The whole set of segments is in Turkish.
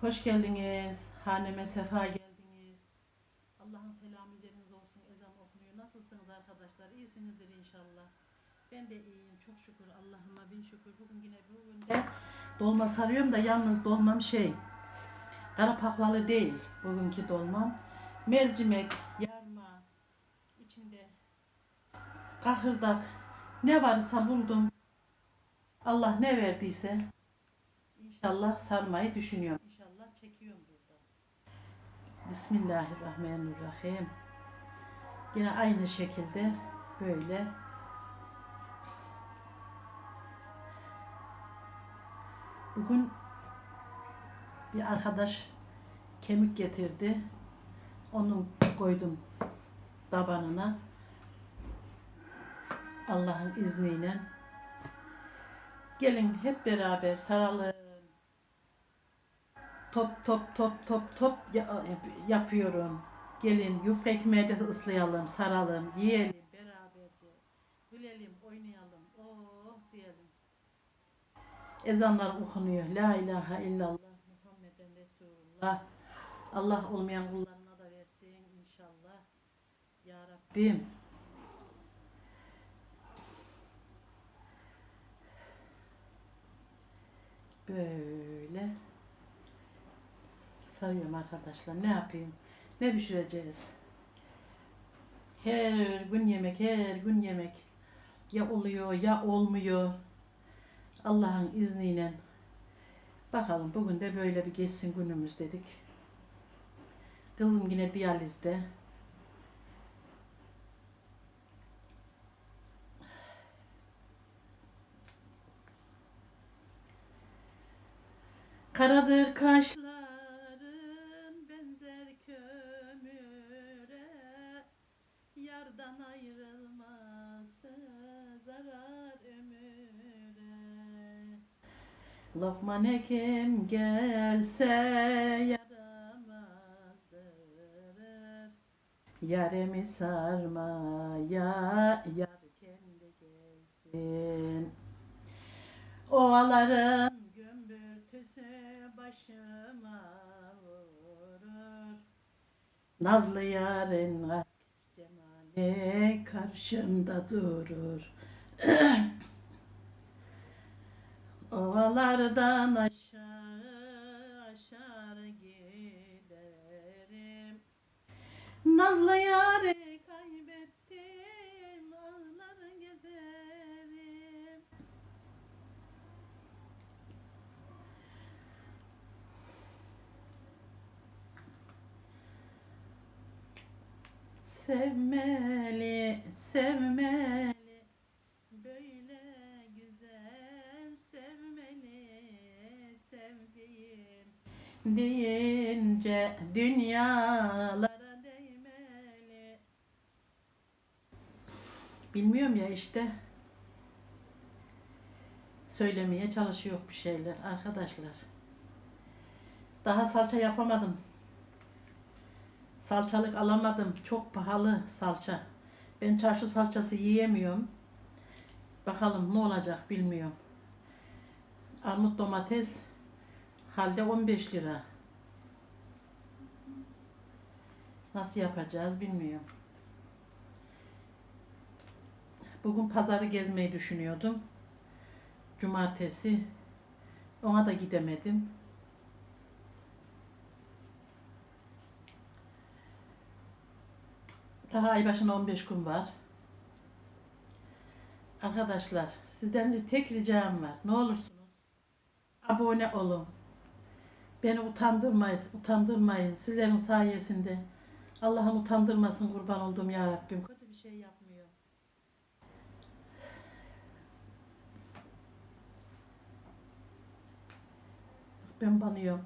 Hoş geldiniz. Haneme sefa geldiniz. Allah'ın selamı üzerinize olsun. Ezan okunuyor. Nasılsınız arkadaşlar? İyisinizdir inşallah. Ben de iyiyim. Çok şükür. Allah'ıma bin şükür. Bugün yine bugün de dolma sarıyorum da yalnız dolmam şey. Karapaklalı değil. Bugünkü dolmam. Mercimek, yarma, içinde kahırdak ne varsa buldum. Allah ne verdiyse İnşallah sarmayı düşünüyorum. Bismillahirrahmanirrahim. Yine aynı şekilde böyle Bugün bir arkadaş kemik getirdi. Onun koydum tabanına. Allah'ın izniyle. Gelin hep beraber saralım. Top top top top top ya- yapıyorum. Gelin yufka ekmeği de ıslayalım, saralım, yiyelim beraberce. Gülelim, oynayalım. Oh diyelim. Ezanlar okunuyor. La ilahe illallah Muhammeden Resulullah. Allah olmayan kullarına da versin inşallah. Ya Rabbim. Böyle sarıyorum arkadaşlar. Ne yapayım? Ne pişireceğiz? Her gün yemek, her gün yemek. Ya oluyor ya olmuyor. Allah'ın izniyle. Bakalım bugün de böyle bir geçsin günümüz dedik. Kızım yine diyalizde. Karadır kaşların Yardan ayrılması zarar ömüre. Lokman Hekim gelse yaramazdır. Yaremi sarmaya yar kendi gelsin. Ovaların gümbürtüsü başıma vurur. Nazlı yarın cemali karşımda durur. Ovalardan aşağı aşağı giderim. Nazlı yarı Sevmeli, sevmeli, böyle güzel sevmeli, sevdiğim deyince dünyalara değmeli. Bilmiyorum ya işte. Söylemeye çalışıyor bir şeyler arkadaşlar. Daha salça yapamadım. Salçalık alamadım. Çok pahalı salça. Ben çarşı salçası yiyemiyorum. Bakalım ne olacak bilmiyorum. Armut domates halde 15 lira. Nasıl yapacağız bilmiyorum. Bugün pazarı gezmeyi düşünüyordum. Cumartesi. Ona da gidemedim. Daha ay başına 15 gün var. Arkadaşlar sizden de tek ricam var. Ne olursunuz abone olun. Beni utandırmayın, utandırmayın. Sizlerin sayesinde Allah'ım utandırmasın kurban olduğum ya Rabbim. Kötü bir şey yapmıyor. Ben banıyorum.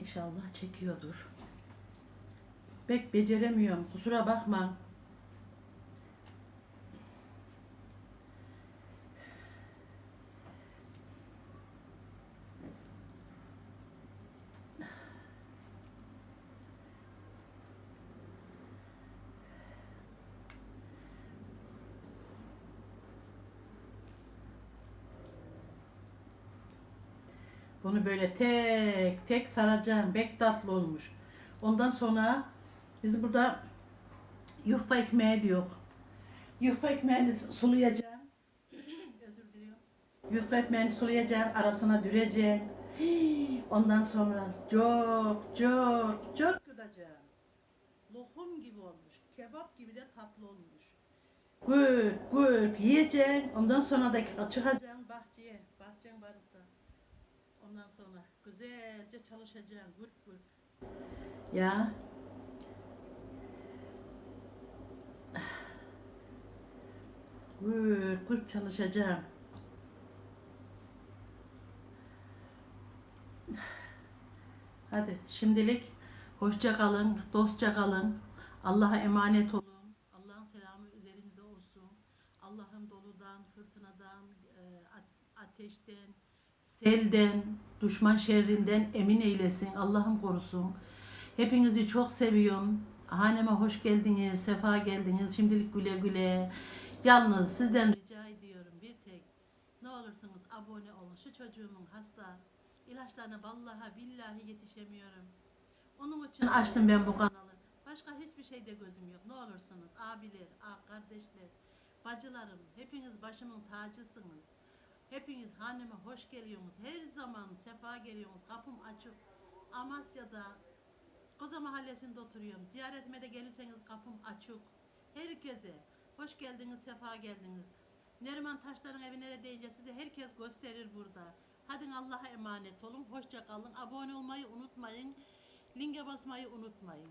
İnşallah çekiyordur. Pek beceremiyorum. Kusura bakma. Bunu böyle tek tek saracağım. Bek tatlı olmuş. Ondan sonra biz burada yufka ekmeği diyor. Yufka ekmeğini sulayacağım. Özür diliyorum. Yufka ekmeğini sulayacağım. Arasına düreceğim. Ondan sonra çok çok çok yutacağım. Lokum gibi olmuş. Kebap gibi de tatlı olmuş. Gülp gülp yiyeceğim. Ondan sonra da çıkacağım. Ondan sonra güzelce çalışacağım. Gülp gülp. Ya. Gülp gülp çalışacağım. Hadi şimdilik hoşça kalın, dostça kalın. Allah'a emanet olun. Allah'ın selamı üzerinize olsun. Allah'ın doludan, fırtınadan, e, ateşten, selden, düşman şerrinden emin eylesin. Allah'ım korusun. Hepinizi çok seviyorum. Haneme hoş geldiniz, sefa geldiniz. Şimdilik güle güle. Yalnız sizden rica ediyorum bir tek. Ne olursunuz abone olun. Şu çocuğumun hasta. İlaçlarına vallahi billahi yetişemiyorum. Onun için açtım ben bu kanalı. Başka hiçbir şeyde gözüm yok. Ne olursunuz abiler, kardeşler, bacılarım hepiniz başımın tacısınız. Hepiniz haneme hoş geliyorsunuz. Her zaman sefa geliyorsunuz. Kapım açık. Amasya'da Koza Mahallesi'nde oturuyorum. Ziyaretime de gelirseniz kapım açık. Herkese hoş geldiniz, sefa geldiniz. Neriman Taşlar'ın evi nerede deyince size herkes gösterir burada. Hadi Allah'a emanet olun. Hoşça kalın. Abone olmayı unutmayın. Linke basmayı unutmayın.